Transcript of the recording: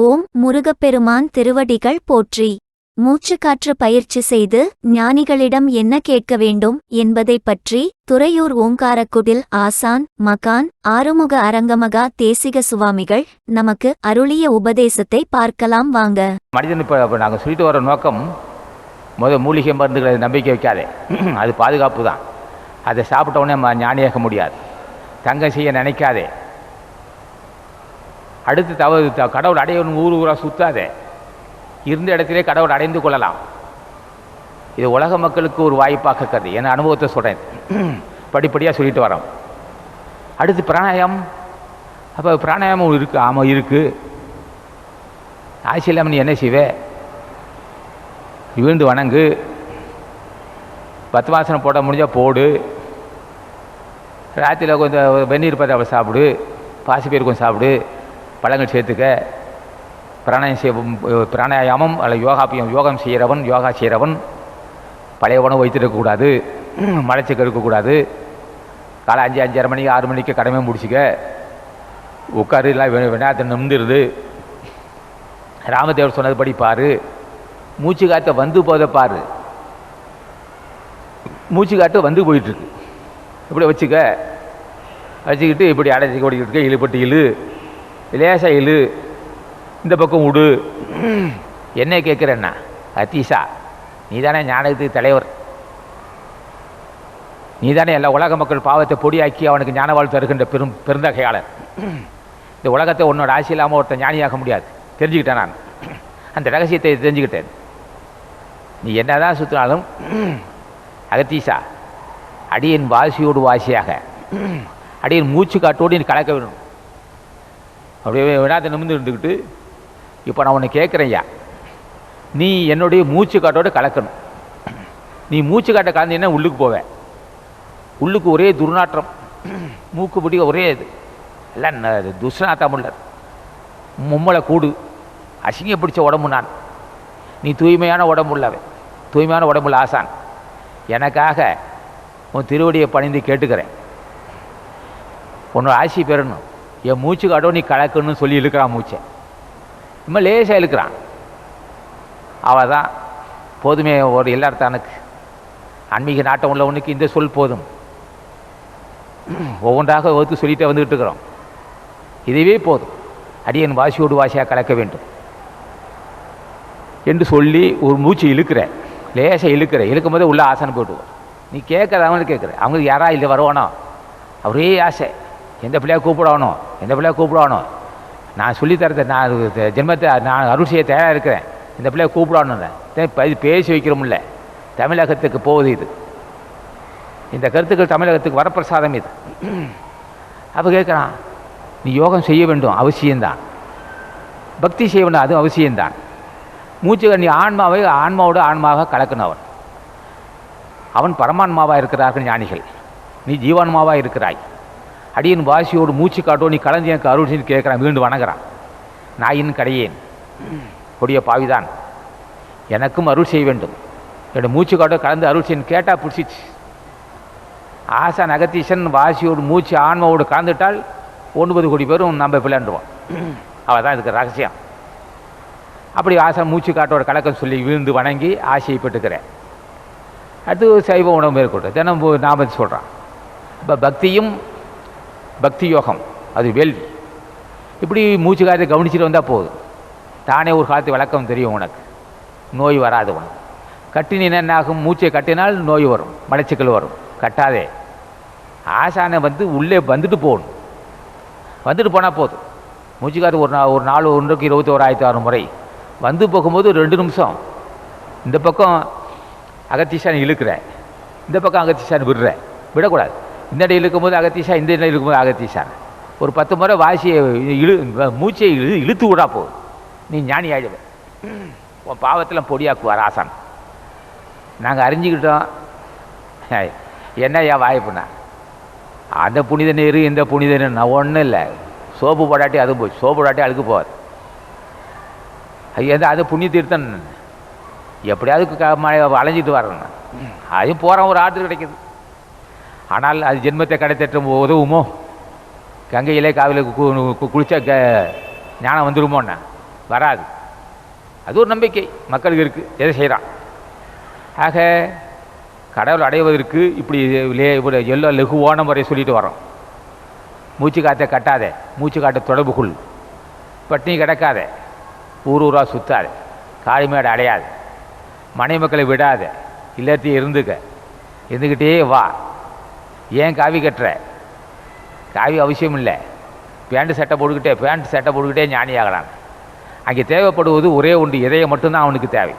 ஓம் முருகப்பெருமான் திருவடிகள் போற்றி. மூச்சுக்காற்று பயிற்சி செய்து ஞானிகளிடம் என்ன கேட்க வேண்டும் என்பதைப் பற்றி துறையூர் ஓங்காரக்குடில் ஆசான் மகான் ஆறுமுக அரங்கமகா தேசிக சுவாமிகள் நமக்கு அருளிய உபதேசத்தை பார்க்கலாம் வாங்க. மனிதன் இப்போ நாங்கள் சொல்லிட்டு வர நோக்கம் முதல் மூலிகை மருந்துகளை நம்பிக்கை வைக்காதே. அது பாதுகாப்பு தான். அதை சாப்பிட்டவுடனே ஞானியாக நம்ம முடியாது. தங்கம் செய்ய நினைக்காதே. அடுத்து தவறு த- கடவுள் அடையணும் ஊர் ஊராக சுற்றாதே இருந்த இடத்திலே கடவுள் அடைந்து கொள்ளலாம். இது உலக மக்களுக்கு ஒரு வாய்ப்பாக கருது. என் அனுபவத்தை சொல்கிறேன் படிப்படியாக சொல்லிட்டு வரோம். அடுத்து பிராணாயாமம் அப்போ பிராணாயாமம் இருக்குது ஆமாம் இருக்குது ஆசை இல்லாமல் நீ என்ன செய்வே? வீழ்ந்து வணங்கு. பத்மாசனம் போட முடிஞ்சால் போடு. ராத்திரியில் கொஞ்சம் வெந்நீர் பதாவை சாப்பிடு. பாசிப்பயிர் கொஞ்சம் சாப்பிடு. பழங்கள் சேர்த்துக்க. பிராணாயம் செய்ய பிராணாயாமம் அல்லது யோகாபியம் யோகம் செய்கிறவன் யோகா செய்கிறவன் பழைய உணவு வைத்திருக்கக்கூடாது மலைச்சிக்க இருக்கக்கூடாது காலை அஞ்சு அஞ்சரை மணிக்கு ஆறு மணிக்கு கடமை முடிச்சுக்க. உட்காரு எல்லாம் விநாயகத்தை நிமிந்துருது ராமதேவர் சொன்னதுபடி பாரு. மூச்சு காற்றை வந்து போதை பாரு. மூச்சு காற்று வந்து போயிட்டுருக்கு. இப்படி வச்சுக்க. வச்சுக்கிட்டு இப்படி அடைச்சி ஓடிக்கிட்டு இழுபட்டு இழு. லேசாக இழு. இந்த பக்கம் விடு என்ன கேட்குறேன்னா அத்தீஷா நீ தானே ஞானத்துக்கு தலைவர். நீ தானே எல்லா உலக மக்கள் பாவத்தை பொடியாக்கி அவனுக்கு ஞான வாழ் தருகின்ற பெரும் பெருந்தகையாளர். இந்த உலகத்தை உன்னோட ஆசை இல்லாமல் ஒருத்தன் ஞானியாக முடியாது. தெரிஞ்சுக்கிட்டேன் நான். அந்த ரகசியத்தை தெரிஞ்சுக்கிட்டேன். நீ என்னதான் சுற்றினாலும் அகத்தீசா அடியின் வாசியோடு வாசியாக அடியின் மூச்சு காட்டோடு நீ கலக்க வேணும் அப்படியே விடாத நிமிந்து இருந்துக்கிட்டு இப்போ நான் உன்னை கேட்குறேன்யா. நீ என்னுடைய மூச்சு காட்டோடு கலக்கணும். நீ மூச்சு காட்ட கலந்தீங்கன்னா உள்ளுக்கு போவேன். உள்ளுக்கு ஒரே துர்நாற்றம். மூக்கு பிடிக்க ஒரே இது. எல்லாம் ந- துஷ்நாத்தம் மும்மலை கூடு. அசிங்க பிடிச்ச உடம்பு நான். நீ தூய்மையான உடம்பு உள்ளவன். தூய்மையான உடம்புள்ள ஆசான். எனக்காக உன் திருவடியை பணிந்து கேட்டுக்கிறேன். உன்னோட ஆசி பெறணும் என் மூச்சு காட்டோ நீ கலக்கணும்னு சொல்லி இழுக்கிறான் மூச்சை. இம்மா லேசாக இழுக்கிறான். அவள் தான் போதுமே ஒரு எல்லார்த்தானுக்கு ஆன்மீக நாட்டம் உள்ளவனுக்கு இந்த சொல் போதும். ஒவ்வொன்றாக ஒத்து சொல்லிட்டே வந்துக்கிட்டு இருக்கிறோம். இதுவே போதும். அடியன் வாசியோடு வாசியாக கலக்க வேண்டும். என்று சொல்லி ஒரு மூச்சு இழுக்கிற லேசாக இழுக்கிற. இழுக்கும் போதே உள்ள ஆசனம் போயிடுவோம். நீ கேட்கறவங்களுக்கு கேட்குற. அவங்களுக்கு யாரா இல்லை வருவானோ? அவரே ஆசை. எந்த பிள்ளையாக கூப்பிடணும்? எந்த பிள்ளையாக கூப்பிடணும்? நான் சொல்லித்தரத்தை நான் ஜென்மத்தை நான் அருள் செய்ய தயாராக இருக்கிறேன். இந்த பிள்ளையை கூப்பிடணும் இது பேசி வைக்கிறோம்ல. தமிழகத்துக்கு போகுது இது. இந்த கருத்துக்கள் தமிழகத்துக்கு வரப்பிரசாதம் இது. அப்போ கேட்குறான் நீ யோகம் செய்ய வேண்டும் அவசியம்தான். பக்தி செய்ய வேண்டும் அதுவும் அவசியம்தான். மூச்சு நீ ஆன்மாவை ஆன்மாவோடு ஆன்மாவாக கலக்கினவன். அவன் பரமான்மாவாக இருக்கிறார்கள் ஞானிகள். நீ ஜீவான்மாவாக இருக்கிறாய். அடியின் வாசியோடு மூச்சு காட்டோ நீ கலந்து எனக்கு அருள் செய்து கேட்குறான். மீண்டு வணங்குறான். நாயின் கடையேன். கொடிய பாவிதான். எனக்கும் அருள் செய்ய வேண்டும். என்னோட மூச்சு காட்டோ கலந்து அருள் செய்யணும் கேட்டால் பிடிச்சிச்சு. ஆசா நகதீசன் வாசியோடு மூச்சு ஆன்மாவோடு கலந்துட்டால் ஒன்பது கோடி பேரும் நம்ம பிள்ளைண்டுவோம் அவள் தான் இதுக்கு ரகசியம். அப்படி ஆசை மூச்சு காட்டோட கலக்கம் சொல்லி விழுந்து வணங்கி ஆசையை பெற்றுக்கிறேன். அடுத்து சைவ உணவு மேற்கொண்டு தினம் நாம சொல்கிறான் இப்போ பக்தியும் பக்தி யோகம் அது வேள்வி. இப்படி மூச்சு காற்றை கவனிச்சுட்டு வந்தால் போதும். தானே ஒரு காலத்து விளக்கம் தெரியும் உனக்கு. நோய் வராது உனக்கு. கட்டினா என்ன ஆகும்? மூச்சை கட்டினால் நோய் வரும் மலச்சிக்கல் வரும். கட்டாதே. ஆசானை வந்து உள்ளே வந்துட்டு போகணும். வந்துட்டு போனால் போதும். மூச்சு ஒரு நாள் ஒரு நாள் ஒன்றுக்கு இருபத்தி ஓராயிரத்தி ஆறு முறை. வந்து போகும்போது ரெண்டு நிமிஷம். இந்த பக்கம் அகத்தீசான் இழுக்கிறேன். இந்த பக்கம் அகத்தீசான் விடுறேன். விடக்கூடாது. இந்த இடையில் இழுக்கும்போது அகத்தீஷா இந்த இடையில் இருக்கும்போது அகத்தீசான் ஒரு பத்து முறை வாசியை இழு மூச்சை இழு இழுத்து விடா போகுது நீ ஞானி ஆகிடுவேன் உன் பாவத்தில் பொடியாக்குவார் ஆசான் நாங்கள் அறிஞ்சிக்கிட்டோம். என்ன ஏன் வாய்ப்புண்ணா? அந்த புனித நீர் இந்த புனித நீர் நான் ஒன்றும் இல்லை. சோப்பு போடாட்டி அது போய் சோப்பு போடாட்டி அழுக்கு போகாது ஐயா அது புண்ணிய தீர்த்தம் எப்படியாவது க- மழை அலைஞ்சிட்டு வரணும். அதுவும் போகிறோம் ஒரு ஆற்று கிடைக்குது. ஆனால் அது ஜென்மத்தை கடைத்தட்டும் உதவுமோ கங்கையிலே காவில கு- கு- குளிச்சா க ஞானம் வந்துடுமோண்ணா வராது. அது ஒரு நம்பிக்கை. மக்களுக்கு இருக்குது எதை செய்கிறான் ஆக கடவுள் அடைவதற்கு இப்படி லே இப்படி எல்லோ லெகுவான முறையை சொல்லிட்டு வரோம் மூச்சு காற்றை கட்டாத. மூச்சு காற்ற தொடர்பு கொள் பட்டினி கிடக்காத. ஊர் ஊராக சுற்றாத காளிமேடு அடையாது. மனை மக்களை விடாத. இல்லத்தையும் இருந்துக்க. இருந்துக்கிட்டே வா. ஏன் காவி கட்டுற? காவி அவசியம் இல்லை. பேண்ட் சட்டை போட்டுக்கிட்டே பேண்ட் சட்டை போட்டுக்கிட்டே ஞானி ஆகலாம் அங்கே தேவைப்படுவது ஒரே ஒன்று இதயம் மட்டும்தான் அவனுக்கு தேவை.